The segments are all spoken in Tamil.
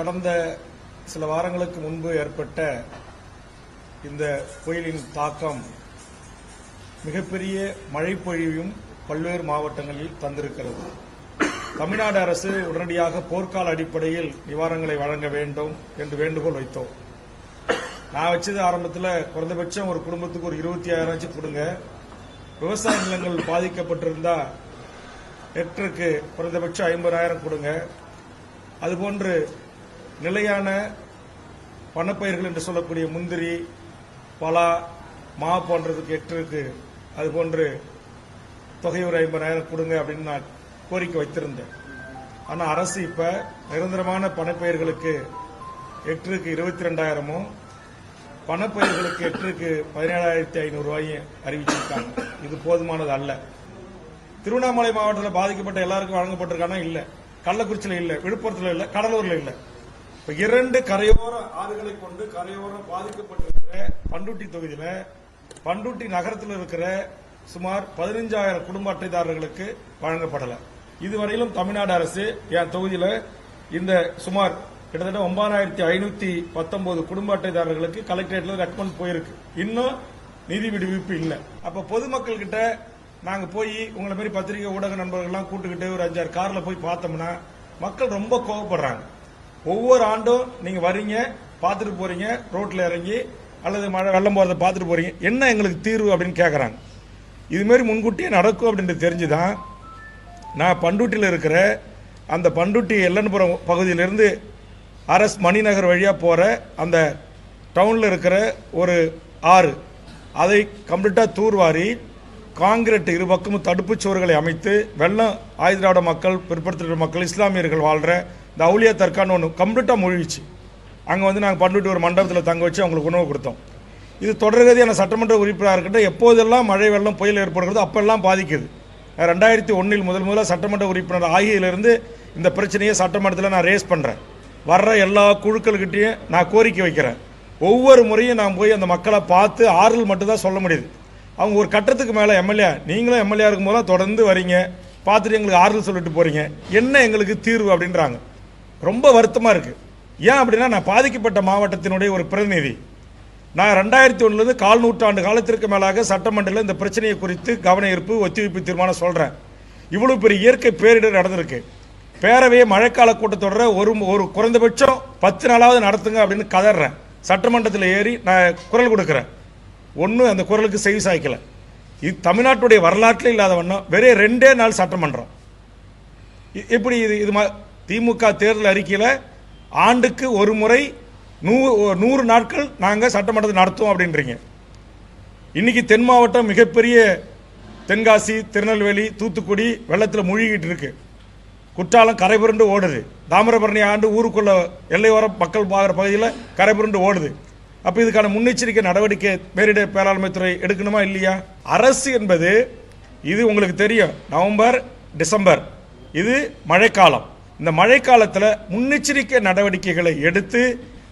கடந்த சில வாரங்களுக்கு முன்பு ஏற்பட்ட இந்த புயலின் தாக்கம் மிகப்பெரிய மழை பொழிவையும் பல்வேறு மாவட்டங்களில் தந்திருக்கிறது. தமிழ்நாடு அரசு உடனடியாக போர்க்கால அடிப்படையில் நிவாரணங்களை வழங்க வேண்டும் என்று வேண்டுகோள் வைத்தோம். நான் வச்சது ஆரம்பத்தில் குறைந்தபட்சம் ஒரு குடும்பத்துக்கு ஒரு இருபத்தி ஆயிரம் கொடுங்க. விவசாய நிலங்கள் பாதிக்கப்பட்டிருந்தா ஹெக்டருக்கு குறைந்தபட்சம் ஐம்பதாயிரம் கொடுங்க. அதுபோன்று நிலையான பணப்பயிர்கள் என்று சொல்லக்கூடிய முந்திரி பலா மா போன்றதுக்கு ஹெக்டருக்கு அதுபோன்று தொகை ஒரு ஐம்பதாயிரம் கொடுங்க அப்படின்னு நான் கோரிக்கை வைத்திருந்தேன். ஆனால் அரசு இப்ப நிரந்தரமான பணப்பயிர்களுக்கு எட்டுக்கு இருபத்தி ரெண்டாயிரமும் பணப்பயிர்களுக்கு எட்டுக்கு பதினேழாயிரத்தி ஐநூறு ரூபாயும் அறிவிச்சிருக்காங்க. இது போதுமானது அல்ல. திருவண்ணாமலை மாவட்டத்தில் பாதிக்கப்பட்ட எல்லாருக்கும் வழங்கப்பட்டிருக்கானா? இல்ல. கள்ளக்குறிச்சியில் இல்ல விழுப்புரத்தில் இல்ல கடலூர்ல இல்லை. இரண்டு கரையோர ஆறுகளை கொண்டு கரையோரம் பாதிக்கப்பட்டிருக்கிற பண்டுட்டி தொகுதியில பண்டுட்டி நகரத்தில் இருக்கிற சுமார் பதினஞ்சாயிரம் குடும்ப அட்டைதாரர்களுக்கு வழங்கப்படல. இதுவரையிலும் தமிழ்நாடு அரசு என் தொகுதியில இந்த சுமார் கிட்டத்தட்ட ஒன்பதாயிரத்தி ஐநூத்தி பத்தொன்பது குடும்ப அட்டைதாரர்களுக்கு கலெக்டரேட்ல ரெக்கமெண்ட் போயிருக்கு. இன்னும் நிதி விடுவிப்பு இல்லை. அப்ப பொதுமக்கள் கிட்ட நாங்க போய் உங்களை மாதிரி பத்திரிகை ஊடக நண்பர்கள்லாம் கூட்டுக்கிட்டு ஒரு அஞ்சாறு கார்ல போய் பார்த்தோம்னா மக்கள் ரொம்ப கோவப்படுறாங்க. ஒவ்வொரு ஆண்டும் நீங்க வர்றீங்க பார்த்துட்டு போறீங்க ரோட்ல இறங்கி அல்லது மழை வெள்ளம் போறதை பார்த்துட்டு போறீங்க. என்ன எங்களுக்கு தீர்வு அப்படின்னு கேட்குறாங்க இதுமாரி முன்கூட்டியே நடக்கும் அப்படின்றது தெரிஞ்சுதான் நான் பண்டூட்டியில் இருக்கிற அந்த பண்டூட்டி எல்லன்புரம் பகுதியிலிருந்து அரஸ் மணிநகர் வழியாக போகிற அந்த டவுனில் இருக்கிற ஒரு ஆறு. அதை கம்ப்ளீட்டாக தூர்வாரி காங்கிரீட் இரு பக்கமும் தடுப்புச் சுவர்களை அமைத்து வெள்ளம் ஆயுதிராவிட மக்கள் பிற்படுத்தப்பட்ட மக்கள் இஸ்லாமியர்கள் வாழ்கிற இந்த அவுளியா தர்கான்னு ஒன்று கம்ப்ளீட்டாக மூழ்கிச்சு அங்கே வந்து நாங்கள் பண்டுட்டி ஒரு மண்டபத்தில் தங்க வச்சு அவங்களுக்கு உணவு கொடுத்தோம். இது தொடர்கதியான சட்டமன்ற உறுப்பினராக இருக்கட்டும் எப்போதெல்லாம் மழை வெள்ளம் புயல் ஏற்படுகிறதோ அப்பெல்லாம் பாதிக்குது. ரெண்டாயிரத்தி ஒன்றில் முதல் முதலாக சட்டமன்ற உறுப்பினர் ஆகியிலிருந்து இந்த பிரச்சனையை சட்டமன்றத்தில் நான் ரேஸ் பண்ணுறேன் வர்ற எல்லா குழுக்கள்கிட்டையும் நான் கோரிக்கை வைக்கிறேன். ஒவ்வொரு முறையும் நான் போய் அந்த மக்களை பார்த்து ஆறுதல் மட்டும்தான் சொல்ல முடியுது. அவங்க ஒரு கட்டத்துக்கு மேலே எம்எல்ஏ நீங்களும் எம்எல்ஏ இருக்கும் போதெல்லாம் தொடர்ந்து வரீங்க. பார்த்துட்டு எங்களுக்கு ஆறுதல் சொல்லிட்டு போகிறீங்க என்ன எங்களுக்கு தீர்வு அப்படின்றாங்க. ரொம்ப வருத்தமாக இருக்குது ஏன் அப்படின்னா நான் பாதிக்கப்பட்ட மாவட்டத்தினுடைய ஒரு பிரதிநிதி. நான் ரெண்டாயிரத்தி ஒன்றுலேருந்து கால் நூற்றாண்டு காலத்திற்கு மேலாக சட்டமன்றத்தில் இந்த பிரச்சனையை குறித்து கவன ஈர்ப்பு ஒத்திவைப்பு தீர்மானம் சொல்கிறேன் இவ்வளோ பெரிய இயற்கை பேரிடர் நடந்திருக்கு. பேரவையை மழைக்கால கூட்டத்தொடர ஒரு ஒரு குறைந்தபட்சம் பத்து நாளாவது நடத்துங்க அப்படின்னு கதறேன். சட்டமன்றத்தில் ஏறி நான் குரல் கொடுக்குறேன். ஒன்றும் அந்த குரலுக்கு செவி சாய்க்கலை. இது தமிழ்நாட்டுடைய வரலாற்றில் இல்லாத வண்ணம். வெறும் ரெண்டே நாள் சட்டமன்றம். இ- எப்படி இது இது திமுக தேர்தல் அறிக்கையில் ஆண்டுக்கு ஒரு முறை நூ நூறு நாட்கள் நாங்கள் சட்டமன்றத்தை நடத்துவோம் அப்படின்றீங்க. இன்னைக்கு தென் மாவட்டம் மிகப்பெரிய தென்காசி திருநெல்வேலி தூத்துக்குடி வெள்ளத்தில் மூழ்கிக்கிட்டு இருக்கு. குற்றாலம் கரைபுரண்டு ஓடுது. தாமிரபரணி ஆண்டு ஊருக்குள்ள எல்லையோர மக்கள் பார்க்குற பகுதியில் கரைபுரண்டு ஓடுது. அப்போ இதுக்கான முன்னெச்சரிக்கை நடவடிக்கை பேரிடர் மேலாண்மை துறை எடுக்கணுமா இல்லையா? அரசு என்பது இது உங்களுக்கு தெரியும். November December. இது மழைக்காலம். இந்த மழைக்காலத்தில் முன்னெச்சரிக்கை நடவடிக்கைகளை எடுத்து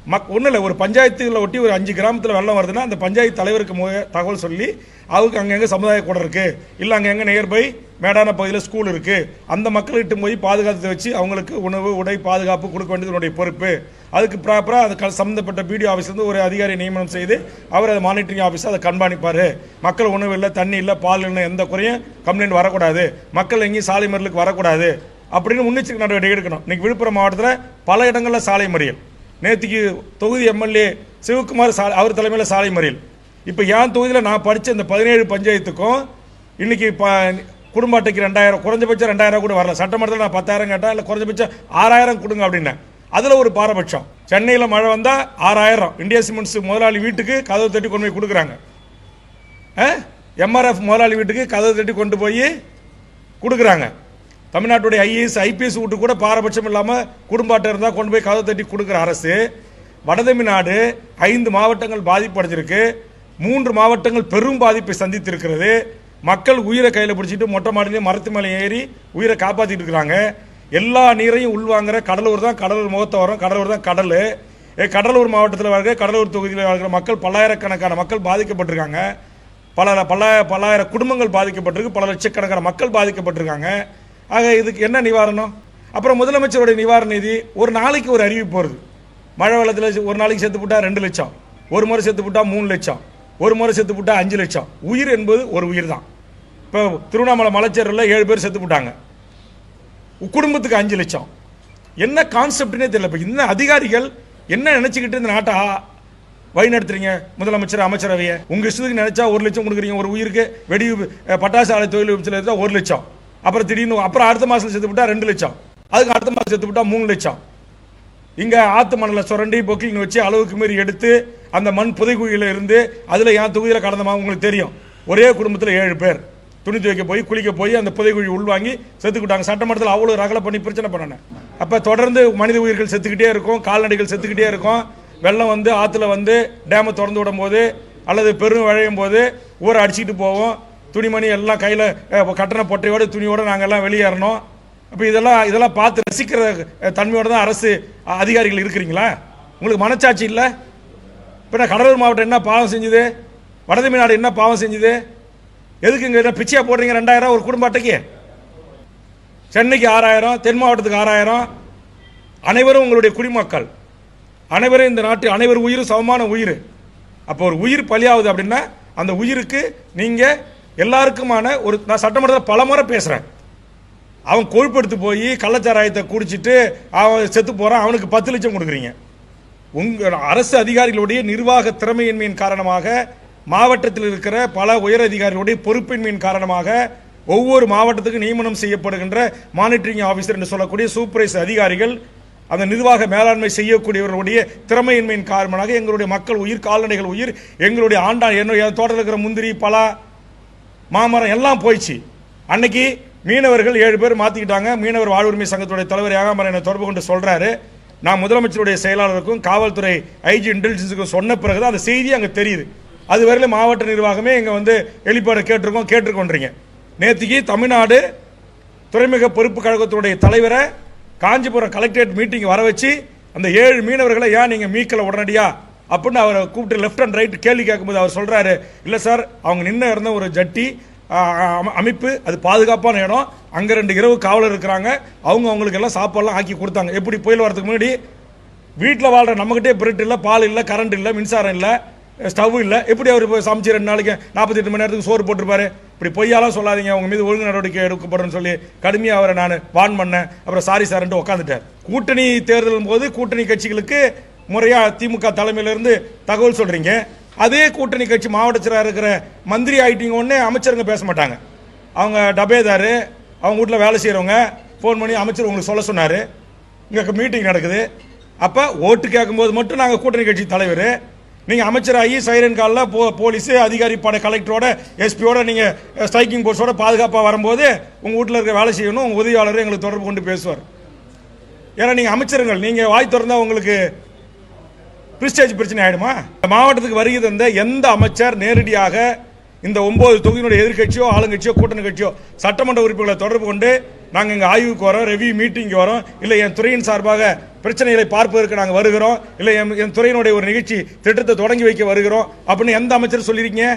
மக் ஒன்றும் இல்லை ஒரு பஞ்சாயத்துகளை ஒட்டி ஒரு அஞ்சு கிராமத்தில் வெள்ளம் வருதுன்னா அந்த பஞ்சாயத்து தலைவருக்கு தகவல் சொல்லி அவருக்கு அங்கங்கே சமுதாய கூடம் இருக்குது இல்லை அங்கங்கே நியர்பை மேடான பகுதியில் ஸ்கூல் இருக்குது அந்த மக்கள்கிட்ட போய் பாதுகாத்து வச்சு அவங்களுக்கு உணவு உடை பாதுகாப்பு கொடுக்க வேண்டியது என்னுடைய பொறுப்பு. அதுக்கு ப்ராப்பராக அது க- சம்மந்தப்பட்ட பிடிஓ ஆஃபீஸ்லேருந்து ஒரு அதிகாரி நியமனம் செய்து அவர் அதை மானிட்டரிங் ஆஃபீஸ் அதை கண்காணிப்பார். மக்கள் உணவு இல்லை தண்ணி இல்லை பால் இல்லை எந்த குறையும் கம்ப்ளைண்ட் வரக்கூடாது. மக்கள் எங்கேயும் சாலை மறியலுக்கு வரக்கூடாது. அப்படின்னு முன்னெச்சரிக்கை நடவடிக்கை எடுக்கணும். இன்னைக்கு விழுப்புரம் மாவட்டத்தில் பல இடங்களில் சாலை மறியல். நேற்றுக்கு தொகுதி எம்எல்ஏ சிவகுமார் சாலை அவர் தலைமையில் சாலை மறியல். இப்போ என் தொகுதியில் நான் படித்த இந்த பதினேழு பஞ்சாயத்துக்கும் இன்றைக்கி ப குடும்ப அட்டைக்கு ரெண்டாயிரம் குறைஞ்சபட்சம் ரெண்டாயிரம் கூட வரல. சட்டமன்றத்தில் நான் பத்தாயிரம் கேட்டேன் இல்லை குறைஞ்சபட்சம் ஆறாயிரம் கொடுங்க அப்படின்னேன். அதில் ஒரு பாரபட்சம். சென்னையில் மழை வந்தால் ஆறாயிரம். இந்தியா சிமெண்ட்ஸ் முதலாளி வீட்டுக்கு கதவு தட்டி கொண்டு போய் கொடுக்குறாங்க. எம்ஆர்எஃப் முதலாளி வீட்டுக்கு கதவு தட்டி கொண்டு போய் கொடுக்குறாங்க. தமிழ்நாட்டுடைய ஐஏஎஸ் ஐபிஎஸ் வீட்டு கூட பாரபட்சம் இல்லாமல் குடும்பாட்டம் இருந்தால் கொண்டு போய் கதவு தட்டி கொடுக்குற அரசு வடதமிழ்நாடு ஐந்து மாவட்டங்கள் பாதிப்பு அடைஞ்சிருக்கு மூன்று மாவட்டங்கள் பெரும் பாதிப்பை சந்தித்திருக்கிறது. மக்கள் உயிரை கையில் பிடிச்சிட்டு மொட்டை மாடிலையும் மரத்து மேலே ஏறி உயிரை காப்பாற்றிட்டு இருக்கிறாங்க எல்லா நீரையும் உள்வாங்குற கடலூர் தான் கடலூர் முகத்தை வரும். கடலூர் தான் கடல். கடலூர் மாவட்டத்தில் வாழ்கிற கடலூர் தொகுதியில் வாழ்கிற மக்கள் பல்லாயிரக்கணக்கான மக்கள் பாதிக்கப்பட்டிருக்காங்க. பல பல பல்லாயிரம் குடும்பங்கள் பாதிக்கப்பட்டிருக்கு. பல லட்சக்கணக்கான மக்கள் பாதிக்கப்பட்டிருக்காங்க. ஆக இதுக்கு என்ன நிவாரணம்? அப்புறம் முதலமைச்சருடைய நிவாரண நிதி ஒரு நாளைக்கு ஒரு அறிவிப்பு வருது. மழை வெள்ளத்தில் ஒரு நாளைக்கு செத்து போட்டால் ரெண்டு லட்சம். ஒரு முறை செத்து போட்டால் மூணு லட்சம். ஒரு முறை செத்து போட்டால் அஞ்சு லட்சம். உயிர் என்பது ஒரு உயிர் தான். இப்போ திருவண்ணாமலை மலைச்சேரில் ஏழு பேர் செத்து போட்டாங்க. குடும்பத்துக்கு அஞ்சு லட்சம். என்ன கான்செப்ட்னே தெரியல. இப்போ இந்த அதிகாரிகள் என்ன நினச்சிக்கிட்டு இந்த நாட்டை வழி நடத்துறீங்க? முதலமைச்சர் அமைச்சரவையை. உங்கள் இஷ்டத்துக்கு நினச்சா ஒரு லட்சம் கொடுக்குறீங்க. ஒரு உயிருக்கு வெடி பட்டாசு ஆலை தொழில் விபத்தில் ஒரு லட்சம். அப்புறம் திடீர்னு அப்புறம் அடுத்த மாதத்தில் செத்து விட்டா ரெண்டு லட்சம். அதுக்கு அடுத்த மாதம் செத்து விட்டா மூணு லட்சம். இங்கே ஆத்து மணலில் சுரண்டி பொக்கிங் வச்சு அளவுக்கு மீறி எடுத்து அந்த மண் புதைக்குழியில் இருந்து அதில் என் தொகுதியில் கடந்தமா உங்களுக்கு தெரியும். ஒரே குடும்பத்தில் ஏழு பேர். துணி துவைக்க போய் குளிக்க போய் அந்த புதைக்குழி உள்வாங்கி செத்துக்கிட்டாங்க சட்டமன்றத்தில் அவ்வளோ ரகலை பண்ணி பிரச்சனை பண்ணன. அப்போ தொடர்ந்து மனித உயிர்கள் செத்துக்கிட்டே இருக்கும் கால்நடைகள் செத்துக்கிட்டே இருக்கும். வெள்ளம் வந்து ஆற்றுல வந்து டேமை திறந்து விடும் போது அல்லது பெரும் விழையும் போது ஊரை அடிச்சுக்கிட்டு போவோம். துணிமணி எல்லாம் கையில் கட்டண பொட்டையோடு துணியோடு நாங்கள் எல்லாம் வெளியேறணும். அப்போ இதெல்லாம் இதெல்லாம் பார்த்து ரசிக்கிற தன்மையோடு தன்மையோட தான் அரசு அதிகாரிகள் இருக்கிறீங்களா? உங்களுக்கு மனச்சாட்சி இல்லை? இப்போ நான் கடலூர் மாவட்டம் என்ன பாவம் செஞ்சுது? வடதமிழ்நாடு என்ன பாவம் செஞ்சுது? எதுக்கு இங்கே என்ன பிச்சையாக போடுறீங்க ரெண்டாயிரம் ஒரு குடும்ப அட்டைக்கு? சென்னைக்கு ஆறாயிரம் தென் மாவட்டத்துக்கு ஆறாயிரம். அனைவரும் உங்களுடைய குடிமக்கள். அனைவரும் இந்த நாட்டு அனைவர் உயிரும் சமமான உயிர். அப்போ ஒரு உயிர் பலியாகுது அப்படின்னா அந்த உயிருக்கு நீங்கள் எல்லாருக்குமான ஒரு நான் சட்டமன்றத்தில் பல முறை பேசுகிறேன் அவன் கொழுப்படுத்து போய் கள்ளச்சாராயத்தை குடிச்சிட்டு அவன் செத்து போகிறான் அவனுக்கு பத்து லட்சம் கொடுக்குறீங்க. உங்கள் அரசு அதிகாரிகளுடைய நிர்வாக திறமையின்மையின் காரணமாக மாவட்டத்தில் இருக்கிற பல உயர் அதிகாரிகளுடைய பொறுப்பின்மையின் காரணமாக ஒவ்வொரு மாவட்டத்துக்கு நியமனம் செய்யப்படுகின்ற மானிட்டரிங் ஆஃபீஸர் என்று சொல்லக்கூடிய சூப்பரைஸ் அதிகாரிகள் அந்த நிர்வாக மேலாண்மை செய்யக்கூடியவர்களுடைய திறமையின்மையின் காரணமாக எங்களுடைய மக்கள் உயிர் கால்நடைகள் உயிர் எங்களுடைய ஆண்டா என்னுடைய தோட்டத்தில் இருக்கிற முந்திரி பலா மாமரம் எல்லாம் போயிடுச்சு. அன்னைக்கு மீனவர்கள் ஏழு பேர் மாற்றிக்கிட்டாங்க மீனவர் வாழ்வுரிமை சங்கத்துடைய தலைவர் ஏகாமரம் என்னை தொடர்பு கொண்டு சொல்கிறாரு நான் முதலமைச்சருடைய செயலாளருக்கும் காவல்துறை ஐஜி இன்டெலிஜென்ஸுக்கும் சொன்ன பிறகு தான் அந்த செய்தி அங்கே தெரியுது. அது வரையிலும் மாவட்ட நிர்வாகமே இங்கே வந்து வெளிப்பாடு கேட்டிருக்கோம் கேட்டிருக்கோன்றீங்க. நேற்றுக்கு தமிழ்நாடு துறைமுக பொறுப்பு கழகத்துடைய தலைவரை காஞ்சிபுரம் கலெக்டரேட் மீட்டிங் வர வச்சு அந்த ஏழு மீனவர்களை ஏன் நீங்கள் மீட்கல உடனடியாக அப்படின்னு அவரை கூப்பிட்டு லெஃப்ட் அண்ட் ரைட் கேள்வி கேட்கும்போது அவர் சொல்கிறாரு இல்லை சார் அவங்க நின்று இருந்த ஒரு ஜட்டி அமைப்பு அது பாதுகாப்பான இடம். அங்கே ரெண்டு இரவு காவலர் இருக்கிறாங்க. அவங்க அவங்களுக்கு எல்லாம் சாப்பாடுலாம் ஆக்கி கொடுத்தாங்க. எப்படி புயல் வரதுக்கு முன்னாடி வீட்டில் வாழ்கிற நம்மக்கிட்டே பிரெட் இல்லை பால் இல்லை கரண்ட் இல்லை மின்சாரம் இல்லை ஸ்டவ் இல்லை. எப்படி அவர் இப்போ சமைச்சு ரெண்டு நாளைக்கு நாற்பத்தெட்டு மணி நேரத்துக்கு சோறு போட்டிருப்பாரு? இப்படி பொய்யாலாம் சொல்லாதீங்க அவங்க மீது ஒழுங்கு நடவடிக்கை எடுக்கப்படும் சொல்லி கடுமையாக அவரை நான் வான் பண்ணேன். அப்புறம் சாரி சார்ன்ட்டு உட்காந்துட்டார் கூட்டணி தேர்தலும் போது கூட்டணி கட்சிகளுக்கு முறையாக திமுக தலைமையிலிருந்து தகவல் சொல்கிறீங்க அதே கூட்டணி கட்சி மாவட்டச்சராக இருக்கிற மந்திரி ஆகிட்டீங்க உடனே அமைச்சருங்க பேச மாட்டாங்க. அவங்க டபேதாரு அவங்க வீட்டில் வேலை செய்கிறவங்க ஃபோன் பண்ணி அமைச்சர் உங்களுக்கு சொல்ல சொன்னார். இங்கே மீட்டிங் நடக்குது. அப்போ ஓட்டு கேட்கும்போது மட்டும் நாங்கள் கூட்டணி கட்சி தலைவர். நீங்கள் அமைச்சராகி சைரன் காலில் போ போலீஸு அதிகாரி படை கலெக்டரோட எஸ்பியோட நீங்கள் ஸ்ட்ரைக்கிங் போர்ஸோட பாதுகாப்பாக வரும்போது உங்கள் வீட்டில் இருக்க வேலை செய்யணும் உங்கள் உதவியாளர் எங்களுக்கு தொடர்பு கொண்டு பேசுவார். ஏன்னா நீங்கள் அமைச்சருங்கள் நீங்கள் வாய் திறந்தா உங்களுக்கு பிரிஸ்டேஜ் பிரச்சனை ஆயிடுமா? இந்த மாவட்டத்துக்கு வருகை தந்த எந்த அமைச்சர் நேரடியாக இந்த ஒன்பது தொகுதியினுடைய எதிர்க்கட்சியோ ஆளுங்கட்சியோ கூட்டணி கட்சியோ சட்டமன்ற உறுப்பினர்களை தொடர்பு கொண்டு நாங்கள் இங்கே ஆய்வுக்கு வரோம் ரெவியூ மீட்டிங் வரோம். இல்லை என் துறையின் சார்பாக பிரச்சனைகளை பார்ப்பதற்கு நாங்கள் வருகிறோம். இல்லை என் என் துறையினுடைய ஒரு நிகழ்ச்சி திட்டத்தை தொடங்கி வைக்க வருகிறோம். அப்படின்னு எந்த அமைச்சர் சொல்லியிருக்கீங்க?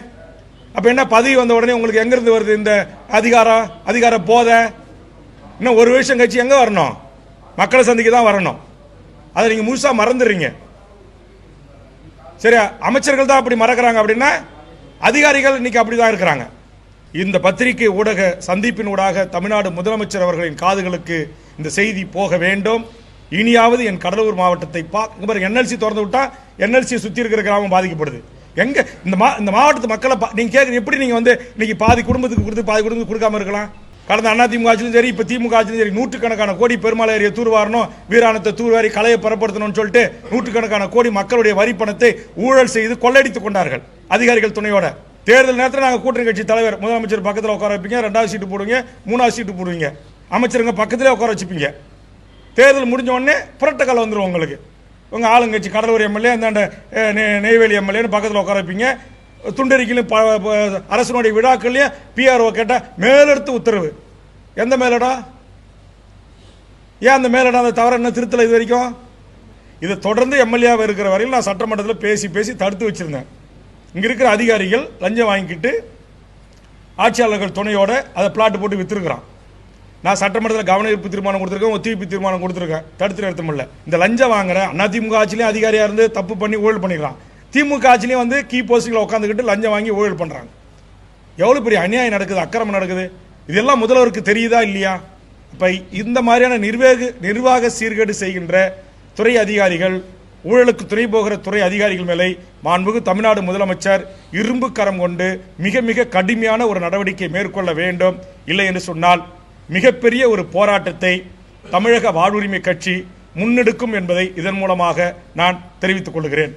அப்போ என்ன பதவி வந்த உடனே உங்களுக்கு எங்கேருந்து வருது இந்த அதிகாரம் அதிகார போதை? இன்னும் ஒரு வருஷம் கட்சி எங்கே வரணும்? மக்களை சந்திக்க தான் வரணும். அதை நீங்கள் முழுசாக மறந்துடுறீங்க. சரி அமைச்சர்கள் தான் அப்படி மறக்கிறாங்க அப்படின்னா அதிகாரிகள் இன்னைக்கு அப்படிதான் இருக்கிறாங்க. இந்த பத்திரிகை ஊடக சந்திப்பின் ஊடாக தமிழ்நாடு முதலமைச்சர் அவர்களின் காதுகளுக்கு இந்த செய்தி போக வேண்டும். இனியாவது என் கடலூர் மாவட்டத்தை பா இங்க என்எல்சி திறந்து விட்டா என்எல்சி சுற்றி இருக்கிற கிராமம் பாதிக்கப்படுது. எங்க இந்த மா இந்த மாவட்டத்து மக்களை பா- நீங்க கேட்குற எப்படி நீங்க வந்து இன்னைக்கு பாதி குடும்பத்துக்கு கொடுத்து பாதி குடும்பத்துக்கு கொடுக்காம இருக்கலாம்? கடந்த அண்ணா திமுக ஆட்சியிலும் சரி இப்ப திமுக ஆட்சியிலும் சரி நூற்றுக்கணக்கான கோடி பெருமாள் ஏரியை தூர்வாரணும் வீராணத்தை தூர்வாரி கலையை பரப்படுத்தணும்னு சொல்லிட்டு நூற்றுக்கணக்கான கோடி மக்களுடைய வரி பணத்தை ஊழல் செய்து கொள்ளையடித்துக் கொண்டார்கள் அதிகாரிகள் துணையோட. தேர்தல் நேரத்தில் நாங்கள் கூட்டணி கட்சி தலைவர் முதலமைச்சர் பக்கத்தில் உட்கார வைப்பீங்க ரெண்டாவது சீட்டு போடுவீங்க மூணாவது சீட்டு போடுவீங்க. அமைச்சருங்க பக்கத்திலே உட்கார வச்சுப்பீங்க. தேர்தல் முடிஞ்ச உடனே புரட்டக்கால் வந்துடும் உங்களுக்கு. உங்கள் ஆளுங்கட்சி கடலூர் எம்எல்ஏ அந்தாண்ட நெ- நெய்வேலி எம்எல்ஏன்னு பக்கத்தில் உட்கார வைப்பீங்க. துண்டறிக்கையிலும் ப- அரசனுடைய விழாக்கள்லையும் பிஆர்ஓ கேட்டால் மேலெடுத்து உத்தரவு. எந்த மேலடா? ஏன் அந்த மேலடா? அந்த தவறு என்ன? திருத்தலை இது வரைக்கும்? இதை தொடர்ந்து எம்எல்ஏவாக இருக்கிற வரையில் நான் சட்டமன்றத்தில் பேசி பேசி தடுத்து வச்சிருந்தேன். இங்கே இருக்கிற அதிகாரிகள் லஞ்சம் வாங்கிக்கிட்டு ஆட்சியாளர்கள் துணையோட அதை பிளாட்டு போட்டு விற்றுருக்குறான் நான் சட்டமன்றத்தில் கவன ஈர்ப்பு தீர்மானம் கொடுத்துருக்கேன் ஒத்திவைப்பு தீர்மானம் கொடுத்துருக்கேன். தடுத்து நிறுத்த முடியல இந்த லஞ்சம் வாங்குற அதிமுக ஆட்சிலையும் அதிகாரியாக இருந்து தப்பு பண்ணி ஊழல் பண்ணிக்கலாம் திமுக ஆட்சிலையும் வந்து கீ போஸ்டில் உட்காந்துக்கிட்டு லஞ்சம் வாங்கி ஊழல் பண்ணுறாங்க எவ்வளோ பெரிய அநியாயம் நடக்குது அக்கிரமம் நடக்குது? இதெல்லாம் முதல்வருக்கு தெரியுதா இல்லையா? இப்போ இந்த மாதிரியான நிர்வாக நிர்வாக சீர்கேடு செய்கின்ற துறை அதிகாரிகள் ஊழலுக்கு துணை போகிற துறை அதிகாரிகள் மேலே மாண்புகு தமிழ்நாடு முதலமைச்சர் இரும்பு கரம் கொண்டு மிக மிக கடுமையான ஒரு நடவடிக்கை மேற்கொள்ள வேண்டும். இல்லை என்று சொன்னால் மிகப்பெரிய ஒரு போராட்டத்தை தமிழக வாழ்வுரிமை கட்சி முன்னெடுக்கும் என்பதை இதன் மூலமாக நான் தெரிவித்துக் கொள்கிறேன்.